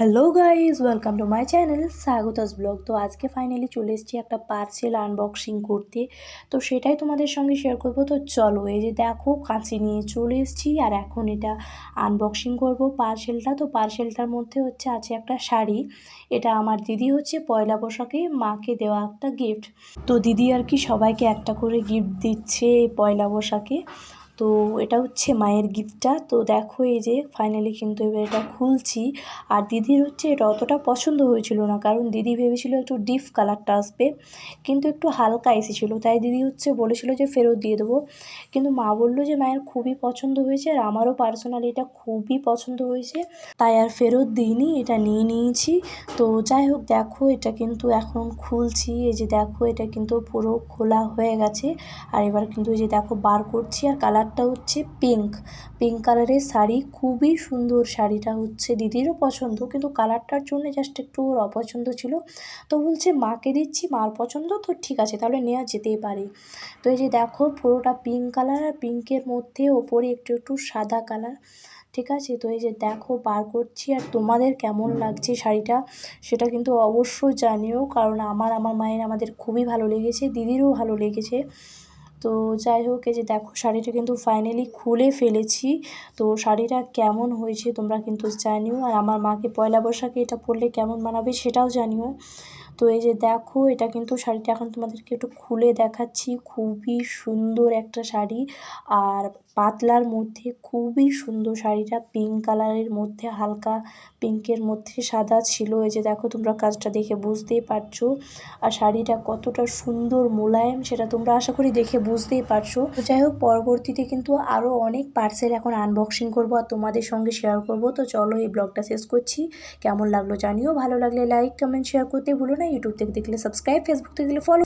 Hello guys welcome to my channel স্বাগতাস blog তো আজকে finally চলে এসেছি একটা পার্সেল আনবক্সিং করতে। তো সেটাই তোমাদের সঙ্গে শেয়ার করব। তো চলো, এই যে দেখো কাঁচি নিয়ে চলে এসেছি আর এখন এটা আনবক্সিং করব পার্সেলটা তো পার্সেলটার মধ্যে হচ্ছে আছে একটা শাড়ি। এটা আমার দিদি হচ্ছে পয়লা বৈশাখে মাকে দেওয়া একটা গিফট তো দিদি আর কি সবাইকে একটা করে গিফট দিচ্ছে পয়লা বৈশাখে। তো এটা হচ্ছে মায়ের গিফটটা। তো দেখো এই যে ফাইনালি কিন্তু এবার এটা খুলছি। আর দিদির হচ্ছে এটা অতটা পছন্দ হয়েছিল না, কারণ দিদি ভেবেছিল একটু ডিপ কালারটা আসবে। কিন্তু একটু হালকা এসেছিল, তাই দিদি হচ্ছে বলেছিল যে ফেরত দিয়ে দেবো। কিন্তু মা বলল যে মায়ের খুবই পছন্দ হয়েছে আর আমারও পার্সোনালি এটা খুবই পছন্দ হয়েছে। তাই আর ফেরত দিইনি, এটা নিয়ে নিয়েছি। তো যাই হোক, দেখো এটা কিন্তু এখন খুলছি। এই যে দেখো এটা কিন্তু পুরো খোলা হয়ে গেছে। আর এবার কিন্তু এই যে দেখো বার করছি আর কালারটা হচ্ছে পিঙ্ক পিঙ্ক কালারের শাড়ি, খুবই সুন্দর শাড়িটা হচ্ছে। দিদিরও পছন্দ, কিন্তু কালারটার জন্য জাস্ট একটু ওর অপছন্দ ছিল। তো বলছে, মাকে দিচ্ছি, মার পছন্দ, তো ঠিক আছে, তাহলে নেওয়া যেতেই পারে। তো এই যে দেখো, পুরোটা পিঙ্ক কালার আর পিঙ্কের মধ্যে ওপরে একটু একটু সাদা কালার ঠিক আছে? তো এই যে দেখো, বার করছি, আর তোমাদের কেমন লাগছে শাড়িটা, সেটা কিন্তু অবশ্যই জানিও, কারণ আমার আমার মায়ের আমাদের খুবই ভালো লেগেছে, দিদিরও ভালো লেগেছে। তো যাই হোক, এই যে দেখো শাড়িটা কিন্তু ফাইনালি খুলে ফেলেছি। তো শাড়িটা কেমন হয়েছে তোমরা কিন্তু জানিও। আর আমার মাকে পয়লা বৈশাখে এটা পরলে কেমন মানাবে সেটাও জানিও। তো এই যে দেখো, এটা কিন্তু শাড়িটা এখন তোমাদেরকে একটু খুলে দেখাচ্ছি। খুবই সুন্দর একটা শাড়ি। আর পাতলার মধ্যে খুবই সুন্দর শাড়িটা। পিঙ্ক কালারের মধ্যে, হালকা পিঙ্কের মধ্যে সাদা ছিল। এই যে দেখো, তোমরা কাজটা দেখে বুঝতেই পারছ। আর শাড়িটা কতটা সুন্দর মোলায়েম, সেটা তোমরা আশা করি দেখে বুঝতেই পারছ। যাই হোক, পরবর্তীতে কিন্তু আরও অনেক পার্সেল এখন আনবক্সিং করব আর তোমাদের সঙ্গে শেয়ার করব। তো চলো এই ব্লগটা শেষ করছি। কেমন লাগল জানিও। ভালো লাগলে লাইক কমেন্ট শেয়ার করতে ভুলো না। ইউটিউব থেকে দেখলে সাবস্ক্রাইব ফেসবুক থেকে দেখলে ফলো